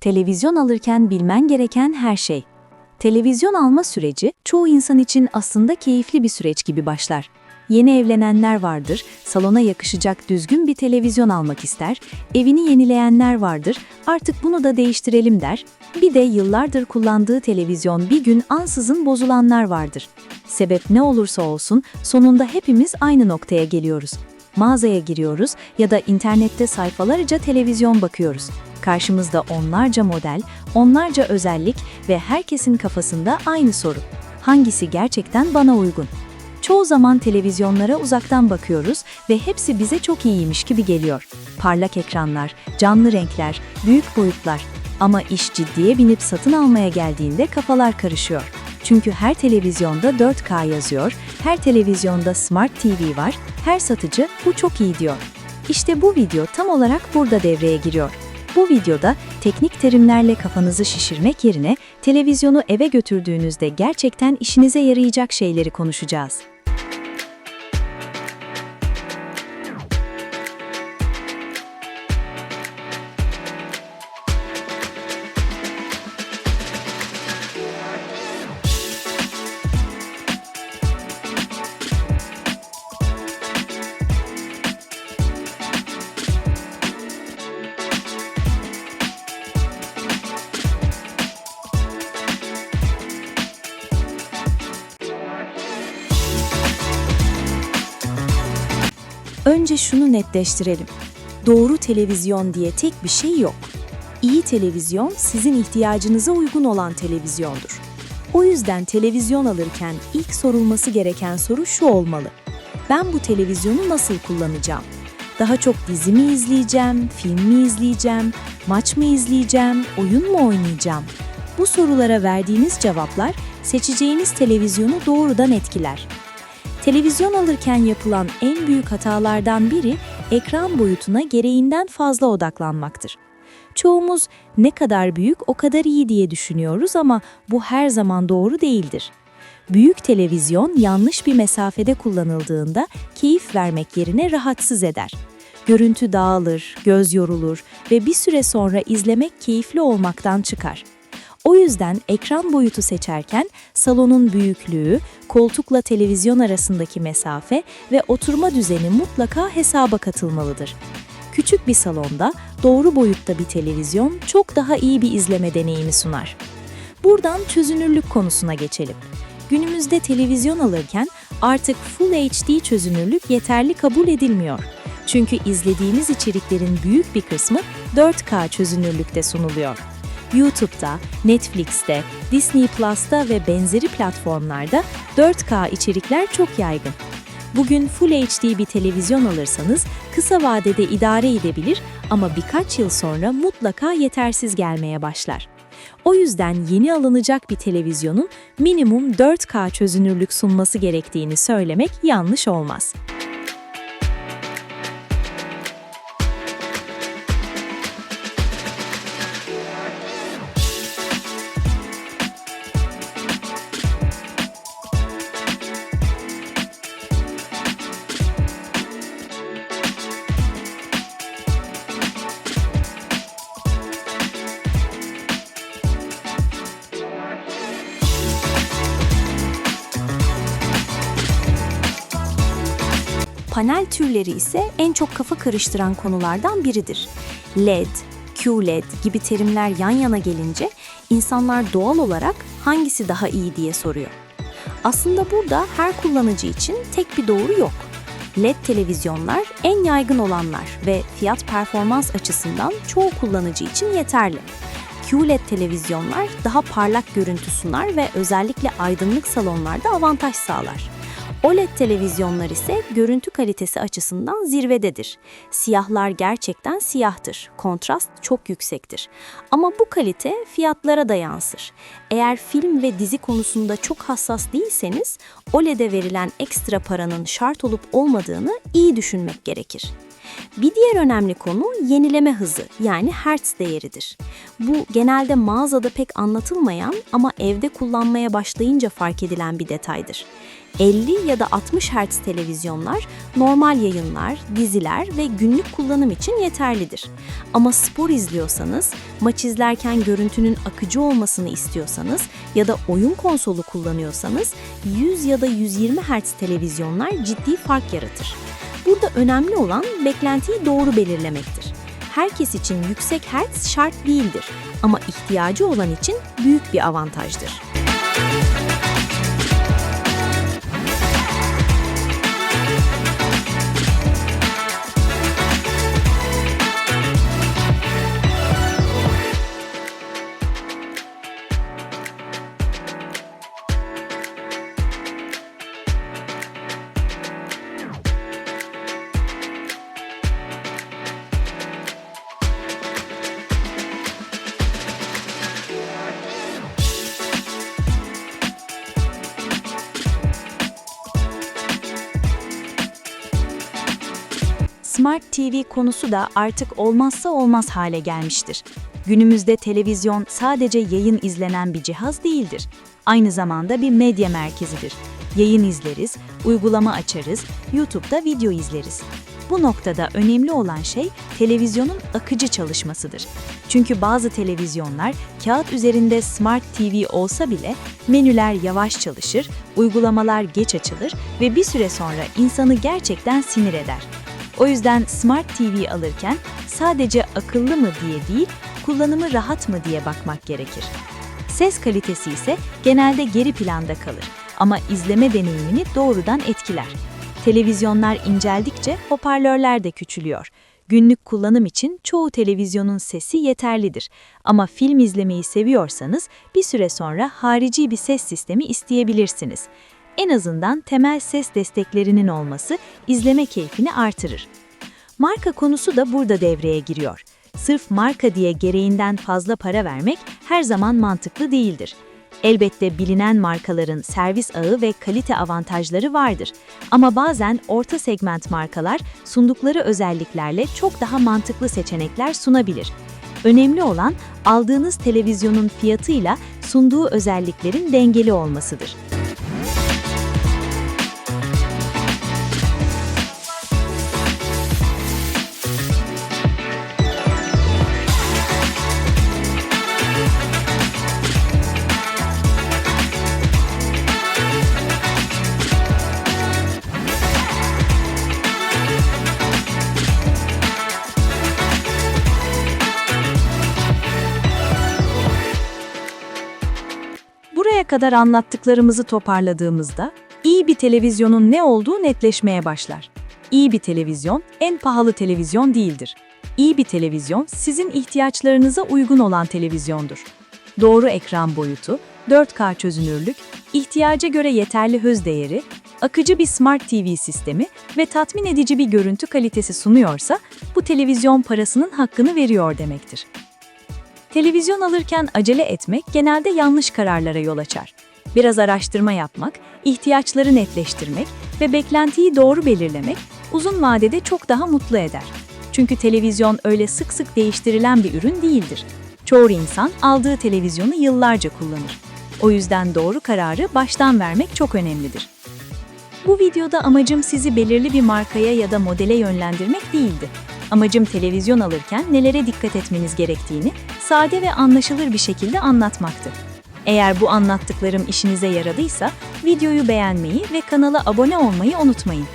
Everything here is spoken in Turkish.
Televizyon alırken bilmen gereken her şey. Televizyon alma süreci çoğu insan için aslında keyifli bir süreç gibi başlar. Yeni evlenenler vardır, salona yakışacak düzgün bir televizyon almak ister, evini yenileyenler vardır, artık bunu da değiştirelim der. Bir de yıllardır kullandığı televizyon bir gün ansızın bozulanlar vardır. Sebep ne olursa olsun sonunda hepimiz aynı noktaya geliyoruz. Mağazaya giriyoruz ya da internette sayfalarca televizyon bakıyoruz. Karşımızda onlarca model, onlarca özellik ve herkesin kafasında aynı soru. Hangisi gerçekten bana uygun? Çoğu zaman televizyonlara uzaktan bakıyoruz ve hepsi bize çok iyiymiş gibi geliyor. Parlak ekranlar, canlı renkler, büyük boyutlar. Ama iş ciddiye binip satın almaya geldiğinde kafalar karışıyor. Çünkü her televizyonda 4K yazıyor, her televizyonda Smart TV var, her satıcı bu çok iyi diyor. İşte bu video tam olarak burada devreye giriyor. Bu videoda teknik terimlerle kafanızı şişirmek yerine televizyonu eve götürdüğünüzde gerçekten işinize yarayacak şeyleri konuşacağız. Önce şunu netleştirelim. Doğru televizyon diye tek bir şey yok. İyi televizyon sizin ihtiyacınıza uygun olan televizyondur. O yüzden televizyon alırken ilk sorulması gereken soru şu olmalı. Ben bu televizyonu nasıl kullanacağım? Daha çok dizi mi izleyeceğim, film mi izleyeceğim, maç mı izleyeceğim, oyun mu oynayacağım? Bu sorulara verdiğiniz cevaplar seçeceğiniz televizyonu doğrudan etkiler. Televizyon alırken yapılan en büyük hatalardan biri ekran boyutuna gereğinden fazla odaklanmaktır. Çoğumuz ne kadar büyük o kadar iyi diye düşünüyoruz ama bu her zaman doğru değildir. Büyük televizyon yanlış bir mesafede kullanıldığında keyif vermek yerine rahatsız eder. Görüntü dağılır, göz yorulur ve bir süre sonra izlemek keyifli olmaktan çıkar. O yüzden ekran boyutu seçerken salonun büyüklüğü, koltukla televizyon arasındaki mesafe ve oturma düzeni mutlaka hesaba katılmalıdır. Küçük bir salonda doğru boyutta bir televizyon çok daha iyi bir izleme deneyimi sunar. Buradan çözünürlük konusuna geçelim. Günümüzde televizyon alırken artık Full HD çözünürlük yeterli kabul edilmiyor. Çünkü izlediğimiz içeriklerin büyük bir kısmı 4K çözünürlükte sunuluyor. YouTube'da, Netflix'te, Disney Plus'ta ve benzeri platformlarda 4K içerikler çok yaygın. Bugün Full HD bir televizyon alırsanız kısa vadede idare edebilir ama birkaç yıl sonra mutlaka yetersiz gelmeye başlar. O yüzden yeni alınacak bir televizyonun minimum 4K çözünürlük sunması gerektiğini söylemek yanlış olmaz. Panel türleri ise en çok kafa karıştıran konulardan biridir. LED, QLED gibi terimler yan yana gelince insanlar doğal olarak hangisi daha iyi diye soruyor. Aslında burada her kullanıcı için tek bir doğru yok. LED televizyonlar en yaygın olanlar ve fiyat performans açısından çoğu kullanıcı için yeterli. QLED televizyonlar daha parlak görüntü sunar ve özellikle aydınlık salonlarda avantaj sağlar. OLED televizyonlar ise görüntü kalitesi açısından zirvededir. Siyahlar gerçekten siyahtır. Kontrast çok yüksektir. Ama bu kalite fiyatlara da yansır. Eğer film ve dizi konusunda çok hassas değilseniz OLED'e verilen ekstra paranın şart olup olmadığını iyi düşünmek gerekir. Bir diğer önemli konu yenileme hızı yani hertz değeridir. Bu genelde mağazada pek anlatılmayan ama evde kullanmaya başlayınca fark edilen bir detaydır. 50 ya da 60 Hz televizyonlar normal yayınlar, diziler ve günlük kullanım için yeterlidir. Ama spor izliyorsanız, maç izlerken görüntünün akıcı olmasını istiyorsanız ya da oyun konsolu kullanıyorsanız 100 ya da 120 Hz televizyonlar ciddi fark yaratır. Burada önemli olan beklentiyi doğru belirlemektir. Herkes için yüksek hertz şart değildir ama ihtiyacı olan için büyük bir avantajdır. Smart TV konusu da artık olmazsa olmaz hale gelmiştir. Günümüzde televizyon sadece yayın izlenen bir cihaz değildir. Aynı zamanda bir medya merkezidir. Yayın izleriz, uygulama açarız, YouTube'da video izleriz. Bu noktada önemli olan şey televizyonun akıcı çalışmasıdır. Çünkü bazı televizyonlar kağıt üzerinde Smart TV olsa bile menüler yavaş çalışır, uygulamalar geç açılır ve bir süre sonra insanı gerçekten sinir eder. O yüzden Smart TV alırken sadece akıllı mı diye değil, kullanımı rahat mı diye bakmak gerekir. Ses kalitesi ise genelde geri planda kalır ama izleme deneyimini doğrudan etkiler. Televizyonlar inceldikçe hoparlörler de küçülüyor. Günlük kullanım için çoğu televizyonun sesi yeterlidir. Ama film izlemeyi seviyorsanız bir süre sonra harici bir ses sistemi isteyebilirsiniz. En azından temel ses desteklerinin olması izleme keyfini artırır. Marka konusu da burada devreye giriyor. Sırf marka diye gereğinden fazla para vermek her zaman mantıklı değildir. Elbette bilinen markaların servis ağı ve kalite avantajları vardır. Ama bazen orta segment markalar sundukları özelliklerle çok daha mantıklı seçenekler sunabilir. Önemli olan aldığınız televizyonun fiyatıyla sunduğu özelliklerin dengeli olmasıdır. Buraya kadar anlattıklarımızı toparladığımızda iyi bir televizyonun ne olduğu netleşmeye başlar. İyi bir televizyon en pahalı televizyon değildir. İyi bir televizyon sizin ihtiyaçlarınıza uygun olan televizyondur. Doğru ekran boyutu, 4K çözünürlük, ihtiyaca göre yeterli hız değeri, akıcı bir Smart TV sistemi ve tatmin edici bir görüntü kalitesi sunuyorsa bu televizyon parasının hakkını veriyor demektir. Televizyon alırken acele etmek genelde yanlış kararlara yol açar. Biraz araştırma yapmak, ihtiyaçları netleştirmek ve beklentiyi doğru belirlemek uzun vadede çok daha mutlu eder. Çünkü televizyon öyle sık sık değiştirilen bir ürün değildir. Çoğu insan aldığı televizyonu yıllarca kullanır. O yüzden doğru kararı baştan vermek çok önemlidir. Bu videoda amacım sizi belirli bir markaya ya da modele yönlendirmek değildi. Amacım televizyon alırken nelere dikkat etmeniz gerektiğini sade ve anlaşılır bir şekilde anlatmaktı. Eğer bu anlattıklarım işinize yaradıysa videoyu beğenmeyi ve kanala abone olmayı unutmayın.